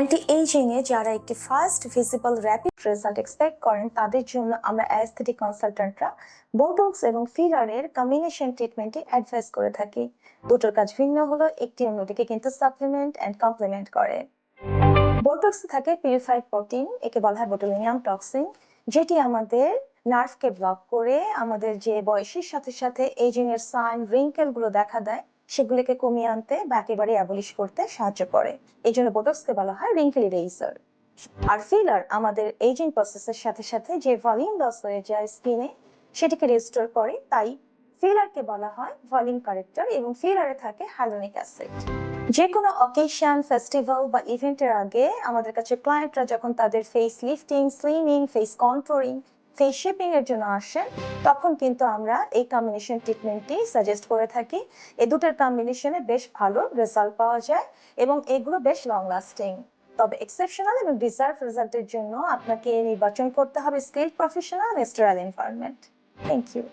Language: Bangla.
অ্যান্টি এইজিং এ যারা একটি first visible rapid result expect করেন, তাদের জন্য আমরা অ্যাস্থেটিক কনসালট্যান্টরা বোটক্স এবং ফিলারের কম্বিনেশন ট্রিটমেন্টে অ্যাডভাইস করে থাকি। দুটোর কাজ ভিন্ন হলো, একটি অন্যটিকে কিন্তু সাপ্লিমেন্ট অ্যান্ড কমপ্লিমেন্ট করে। বোটক্সে থাকে পিউরিফাইড প্রোটিন একে বলা হয় বোটুলিনিয়াম টক্সিন যেটি আমাদের নার্ভকে ব্লক করে, আমাদের যে বয়সের সাথে সাথে এজিং এর সাইন রিঙ্কেলগুলো দেখা দেয় সেগুলোকে কমিয়ে আনতে বা একেবারে অ্যাবলিশ করতে সাহায্য করে। এই জন্য বোটক্সকে বলা হয় রিঙ্কেল ইরেজার আর ফিলার আমাদের এজিং প্রসেসের সাথে সাথে যে ভলিউম লস হয়ে যায় স্কিনে সেটিকে রেস্টোর করে। তাই ফিলারকে বলা হয় ভলিউম কারেক্টর এবং ফিলারে থাকে হাইলোনিক অ্যাসিড যে কোনো অকেশন ফেস্টিভ্যাল বা ইভেন্টের আগে আমাদের কাছে ক্লায়েন্টরা যখন তাদের face lifting slimming face controlling face এর জন্য আসেন, তখন কিন্তু আমরা এই কম্বিনেশন ট্রিটমেন্টটি সাজেস্ট করে থাকি। এই দুটোর কম্বিনেশনে বেশ ভালো রেজাল্ট পাওয়া যায় এবং এগুলো বেশ লং লাস্টিং তবে এক্সেপশনাল এবং ডিজার্ভ রেজাল্টের জন্য আপনাকে নির্বাচন করতে হবে skill professional sterile environment thank you